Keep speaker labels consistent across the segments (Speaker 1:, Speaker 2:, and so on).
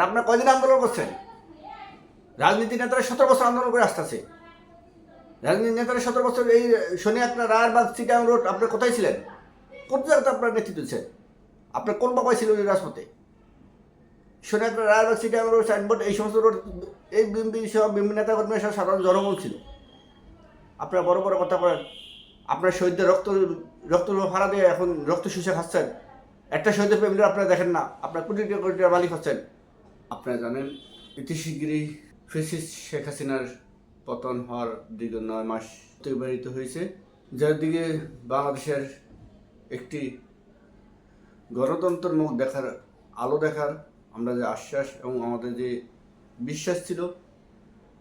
Speaker 1: আর আপনার কয়দিন আন্দোলন করছেন? রাজনীতি নেতারা সতেরো বছর আন্দোলন করে আসতেছে। রাজনীতি নেতারা সতেরো বছর এই শনি আপনার রায়বাগ চিটাং রোড আপনার কোথায় ছিলেন? কোন জায়গাতে আপনার নেতৃত্ব ছিলেন আপনার কোন বাবাই ছিল ওই রাজপথে? শনি আপনার রায়বাগ চিটাং রোড সাইনবোর্ড এই সমস্ত রোড, এই বিএমপি সব বিএমপি নেতা কর্মী সব সাধারণ জনগণ ছিল। আপনারা বড় বড় কথা বলেন। আপনার শহীদদের রক্ত রক্ত ফাড়া দিয়ে এখন রক্ত শুষে খাচ্ছেন। একটা শহীদের প্রেমীরা আপনারা দেখেন না। আপনার কোটি কোটি মালিক হচ্ছেন। আপনারা জানেন ইতি শিগগিরই ফেসিস শেখ হাসিনার পতন হওয়ার দীর্ঘ নয় মাস অতিবাহিত হয়েছে, যার দিকে বাংলাদেশের একটি গণতন্ত্রের মুখ দেখার, আলো দেখার আমরা যে আশ্বাস এবং আমাদের যে বিশ্বাস ছিল,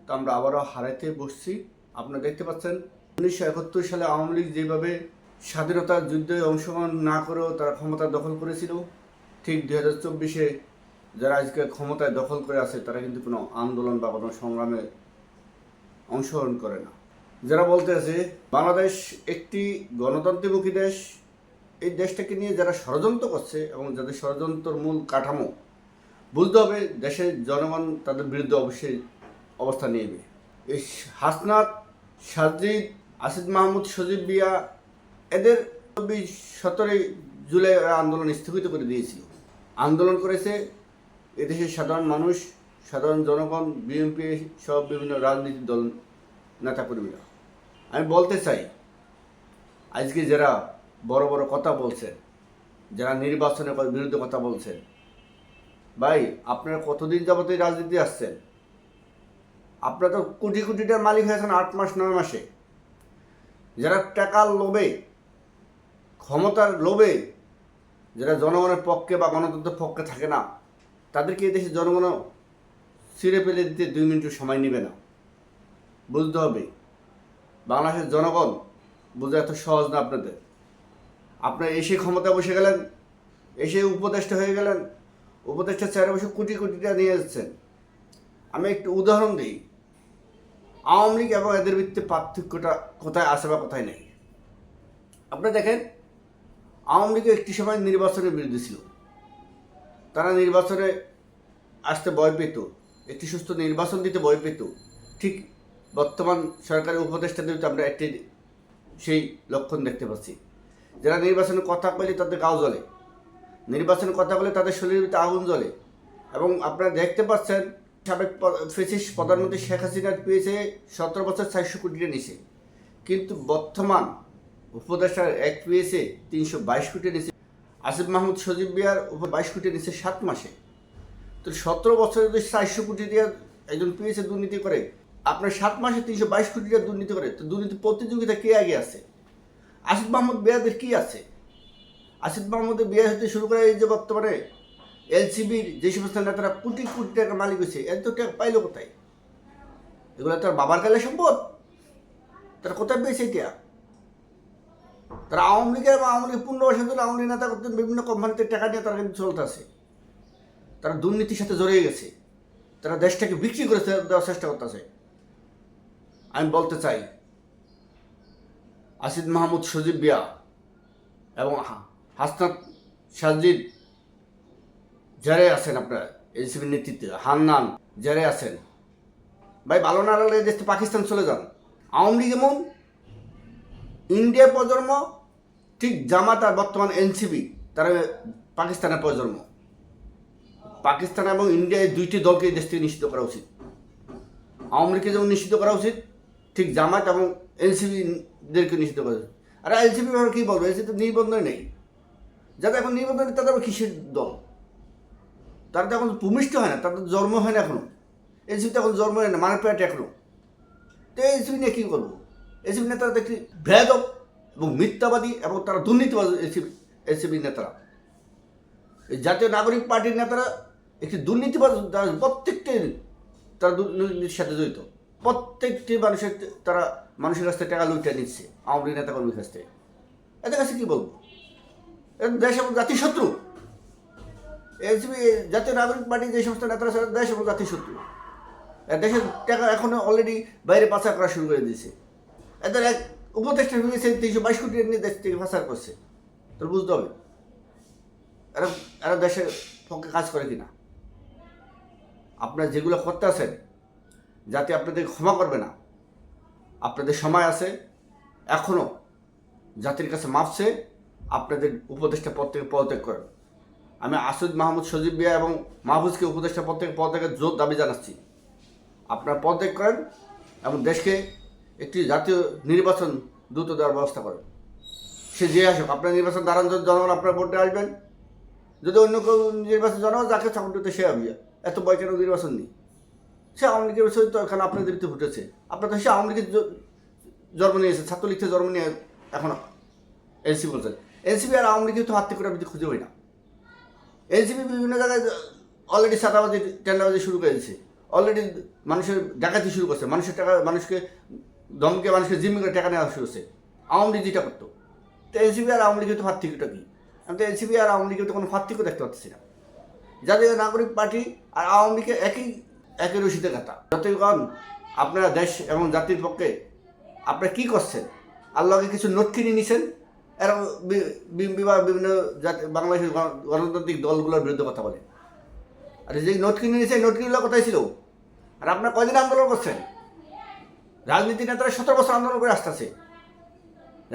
Speaker 1: তা আমরা আবারও হারাইতে বসছি। আপনারা দেখতে পাচ্ছেন, উনিশশো একাত্তর সালে আওয়ামী লীগ যেভাবে স্বাধীনতার যুদ্ধে অংশগ্রহণ না করেও তারা ক্ষমতা দখল করেছিল, ঠিক দু হাজার চব্বিশে যারা আজকে ক্ষমতায় দখল করে আছে, তারা কিন্তু কোনো আন্দোলন বা কোনো সংগ্রামে অংশগ্রহণ করে না। যারা বলতে আছে, বাংলাদেশ একটি গণতন্ত্রমুখী দেশ, এই দেশটাকে নিয়ে যারা ষড়যন্ত্র করছে এবং যাদের ষড়যন্ত্রের মূল কাঠামো, বুঝতে হবে দেশের জনগণ তাদের বিরুদ্ধে অবশ্যই অবস্থান নেবে। এই হাসনাত সাজিদ আসিদ মাহমুদ, সজীব বিয়া এদের চব্বিশ সতেরোই জুলাই আন্দোলন স্থগিত করে দিয়েছিল। আন্দোলন করেছে এদেশের সাধারণ মানুষ, সাধারণ জনগণ বিএনপি সব বিভিন্ন রাজনৈতিক দল, নেতাকর্মীরা। আমি বলতে চাই, আজকে যারা বড় বড় কথা বলছেন, যারা নির্বাচনের বিরুদ্ধে কথা বলছেন, ভাই, আপনারা কতদিন যাবত এই রাজনীতি আসছেন? আপনারা তো কোটি কোটি টাকার মালিক হয়েছেন আট মাস, নয় মাসে। যারা টাকার লোভে, ক্ষমতার লোভে, যারা জনগণের পক্ষে বা গণতন্ত্রের পক্ষে থাকে না তাদেরকে দেশের জনগণও ছিঁড়ে ফেলে দিতে দুই মিনিট সময় নেবে না। বুঝতে হবে, বাংলাদেশের জনগণ বোঝা এত সহজ না আপনাদের। আপনার এসে ক্ষমতা বসে গেলেন, এসে উপদেষ্টা হয়ে গেলেন উপদেষ্টা চেয়ারে বসে কোটি কোটি টাকা নিয়ে যাচ্ছেন। আমি একটু উদাহরণ দিই, আওয়ামী লীগ এবং এদের ভিত্তিতে পার্থক্যটা কোথায় আছে বা কোথায় নেই? আপনি দেখেন, আওয়ামী লীগ একটি সময় নির্বাচনের বিরুদ্ধে ছিল। তারা নির্বাচনে আসতে ভয় পেত, একটি সুস্থ নির্বাচন দিতে ভয় পেত। ঠিক বর্তমান সরকারের উপদেষ্টাদের আমরা একটি সেই লক্ষণ দেখতে পাচ্ছি। যারা নির্বাচনের কথা বলে তাদের গাও জ্বলে। নির্বাচনের কথা বলে তাদের শরীরের ভিতরে আগুন জ্বলে। এবং আপনারা দেখতে পাচ্ছেন, সাবেক ফেসিস প্রধানমন্ত্রী শেখ হাসিনা পেয়েছে সতেরো বছর চারশো কোটি টাকা নিচে কিন্তু বর্তমান উপদেষ্টার এক পেয়েছে তিনশো বাইশ কোটি নিচে আসিফ মাহমুদ সজীব বিয়ার উপর বাইশ কোটি নিচ্ছে সাত মাসে। তো সতেরো বছরে যদি চারশো কোটি দিয়ে একজন পেয়েছে দুর্নীতি করে, আপনার সাত মাসে তিনশো বাইশ কোটি টাকা দুর্নীতি করে, তো দুর্নীতি প্রতিযোগিতা কে আগে আছে? আসিফ মাহমুদ বিয়াদের কি আছে? আসিফ মাহমুদের বিয়ে হতে শুরু করে এই যে বর্তমানে এলসিবির যে সমস্ত নেতারা কোটি কোটি টাকার মালিক হয়েছে, এত টাকা পাইলো কোথায়? এগুলো তার বাবার কালে সম্পদ তারা কোথায় পেয়েছে এটা? তারা আওয়ামী লীগের বা আওয়ামী লীগ পূর্ণ বছর ধরে আওয়ামী লীগ নেতা করতেন, বিভিন্ন কোম্পানিতে টাকা নিয়ে তারা কিন্তু চলতে আছে। তারা দুর্নীতির সাথে জড়িয়ে গেছে। তারা দেশটাকে বিক্রি করে দেওয়ার চেষ্টা করতেছে। আমি বলতে চাই, আসিদ মাহমুদ সজীব বিয়া এবং হাসনাত সাজিদ যারে আছেন আপনার, এনসিপির নেতৃত্বে, হান্নান যারে আছেন। ভাই লাগলে দেশে পাকিস্তান চলে যান। আওয়ামী লীগ এমন ইন্ডিয়ার প্রজন্ম, ঠিক জামাত আর বর্তমান এনসিপি, তারা পাকিস্তানের প্রজন্ম। পাকিস্তান এবং ইন্ডিয়া এই দুইটি দলকে দেশ থেকে নিষিদ্ধ করা উচিত। আওয়ামী লীগকে যেমন নিষিদ্ধ করা উচিত, ঠিক জামাত এবং এনসিপিদেরকে নিষিদ্ধ করা উচিত। আর এনসিপি ব্যাপারে কী বলব? এনসিপি নিবন্ধন নেই। যাদের এখন নিবন্ধন নেই তাদের কিসের দল? তারা তো এখন ভূমিষ্ঠ হয় না, তাদের জন্ম হয় না এখনও। এনসিপি তো এখন জন্ম হয় না মানে পেট এখনও। তো এনসিপি নিয়ে কী করব? এনসিপি নেতারা দেখি ভেদক এবং মিথ্যাবাদী এবং তারা দুর্নীতিবাদ এনসিপি এনসিপি নেতারা। এই জাতীয় নাগরিক পার্টির নেতারা একটি দুর্নীতিবাদ প্রত্যেকটি, তারা দুর্নীতির সাথে জড়িত। প্রত্যেকটি মানুষের তারা মানুষের কাছ থেকে টাকা লুটে নিচ্ছে, আওয়ামী লীগ নেতা কর্মীর কাছ থেকে। এদের কাছে কী বলব? দেশ এবং জাতির শত্রু। এনসিপি জাতীয় নাগরিক পার্টির যে সমস্ত নেতারা দেশ এবং জাতির শত্রু। দেশের টাকা এখনও অলরেডি বাইরে পাচার করা শুরু করে দিয়েছে। এদের এক উপদেষ্টা ভেবেছে তিনশো বাইশ কোটি নিয়ে দেশ থেকে পাচার করছে। তোর বুঝতে হবে। এরা এরা দেশের পক্ষে কাজ করে কিনা। আপনারা যেগুলো করতে আছেন, যাতে আপনাদের ক্ষমা করবে না, আপনাদের সময় আছে এখনও জাতির কাছে মাপছে আপনাদের উপদেষ্টা পদ থেকে পদত্যাগ করেন। আমি আসুদ মাহমুদ সজীব বিয়া এবং মাহফুজকে উপদেষ্টা পদ থেকে পদত্যাগের জোর দাবি জানাচ্ছি। আপনারা পদত্যাগ করেন এবং দেশকে একটি জাতীয় নির্বাচন দ্রুত দেওয়ার ব্যবস্থা করেন। সে যে আসুক, আপনার নির্বাচন দাঁড়ান জনগণ আপনার ভোটে আসবেন, যদি অন্য কেউ নির্বাচন জনগণ যাকে দিতে সে হবে এত বয় কেন নির্বাচন নেই। সে আওয়ামী লীগের বিষয় তো এখানে আপনাদের বিরুদ্ধে ঘটেছে। আপনার তো সে আওয়ামী লীগের জন্ম নিয়েছে ছাত্রলীগ থেকে জন্ম নিয়ে এখন এনসিপি বলছেন এনসিপি আর আওয়ামী লীগের তো হাত থেকে আপনি খুঁজে পাই না। এনসিপি বিভিন্ন জায়গায় অলরেডি সাদাবাজি, টেন্ডাবাজি শুরু করে দিয়েছে অলরেডি মানুষের ডাকাতি শুরু করছে। মানুষের টাকা, মানুষকে দমকে মানুষকে জিম্মি করে টাকা নেওয়া শুরু করছে। আওয়ামী লীগ যেটা করতো। তো এনসিপি আর আওয়ামী লীগের তো পার্থক্যটা কি? আমি তো এনসিপি আর আওয়ামী লীগের তো কোনো পার্থক্য দেখতে পাচ্ছি না। জাতীয় নাগরিক পার্টি আর আওয়ামী লীগের একই একই রশিতে কাটা যতক্ষণ আপনারা দেশ এবং জাতির পক্ষে আপনারা কী করছেন? আল্লাহকে কিছু নোট কিনে নিছেন? এরকম বি- বিভিন্ন জাতি, বাংলাদেশের গণ- গণতান্ত্রিক দলগুলোর বিরুদ্ধে কথা বলে। আর যে নোট কিনে নিয়েছে নোট কিনলে কোথায় ছিল? আর আপনারা কয়দিন আন্দোলন করছেন? রাজনীতি নেতারা সতেরো বছর আন্দোলন করে আসতেছে।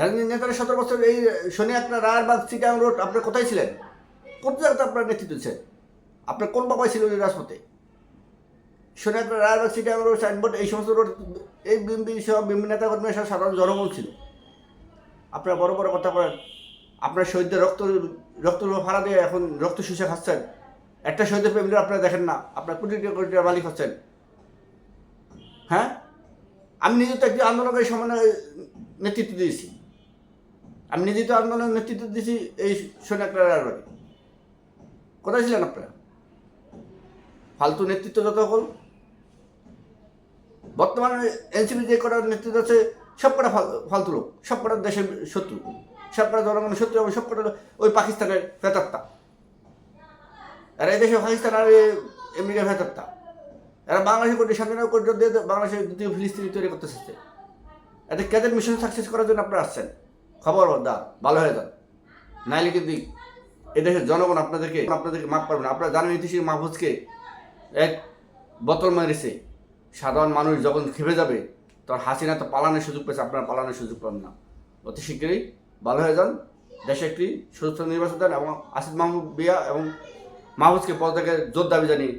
Speaker 1: রাজনীতি নেতারা সতেরো বছর এই শনি আপনার রায়ারবাগ চিটাং রোড আপনার কোথায় ছিলেন? কোন জায়গাতে আপনার নেতৃত্ব দিচ্ছেন আপনার কোন বাবাই ছিল ওই রাজপথে? শনি আপনার রায়ারবাগ চিটাং রোড সাইনবোর্ড এই সমস্ত রোড, এই বিএমপি সহ বিএমপি নেতা কর্মী সব সাধারণ জনগণ ছিল। আপনার বড় বড় কথা বলেন। আপনার শহীদদের রক্ত রক্ত ফাড়া দিয়ে এখন রক্ত শুষে খাচ্ছেন। একটা শহীদের প্রেমীরা আপনারা দেখেন না। আপনার কোটি কোটি মালিক হচ্ছেন। হ্যাঁ? আমি নিজে তো একটি আন্দোলনের সময় নেতৃত্ব দিয়েছি। আমি নিজে তো আন্দোলনের নেতৃত্ব দিয়েছি এই বাড়ি কোথায় ছিলেন আপনারা? ফালতু নেতৃত্ব যত হল, বর্তমানে এনসিপি যে কটার নেতৃত্ব আছে সব কটা ফালতু লোক সব কটা দেশের শত্রু সব কটা জনগণের শত্রু এবং সব ওই পাকিস্তানের ফেতাত্তা আর এই দেশে পাকিস্তান আর আমেরিকা ফেতাত্তা এরা বাংলাদেশে কোটি স্বাধীনতা কোটি দিয়ে বাংলাদেশের দ্বিতীয় ফিলিস্তিনি তৈরি করতে চাচ্ছে এটা ক্যাদের মিশন সাকসেস করার জন্য আপনারা আসছেন? খবর দা ভালো হয়ে যান। নাইলে কিন্তু এদেশের জনগণ আপনাদেরকে আপনাদেরকে মাফ পারবে না। আপনারা জানেন ইতিহাসে মাহফুজকে এক বোতল মেরেছে। সাধারণ মানুষ যখন খেপে যাবে, তখন হাসিনা তো পালানোর সুযোগ পেয়েছে, আপনারা পালানোর সুযোগ পান না। অতি শীঘ্রই ভালো হয়ে যান। দেশে একটি সুস্থ নির্বাচন দেন এবং আসিফ মাহমুদ বিয়া এবং মাহফুজকে পদ থেকে জোর দাবি জানিয়ে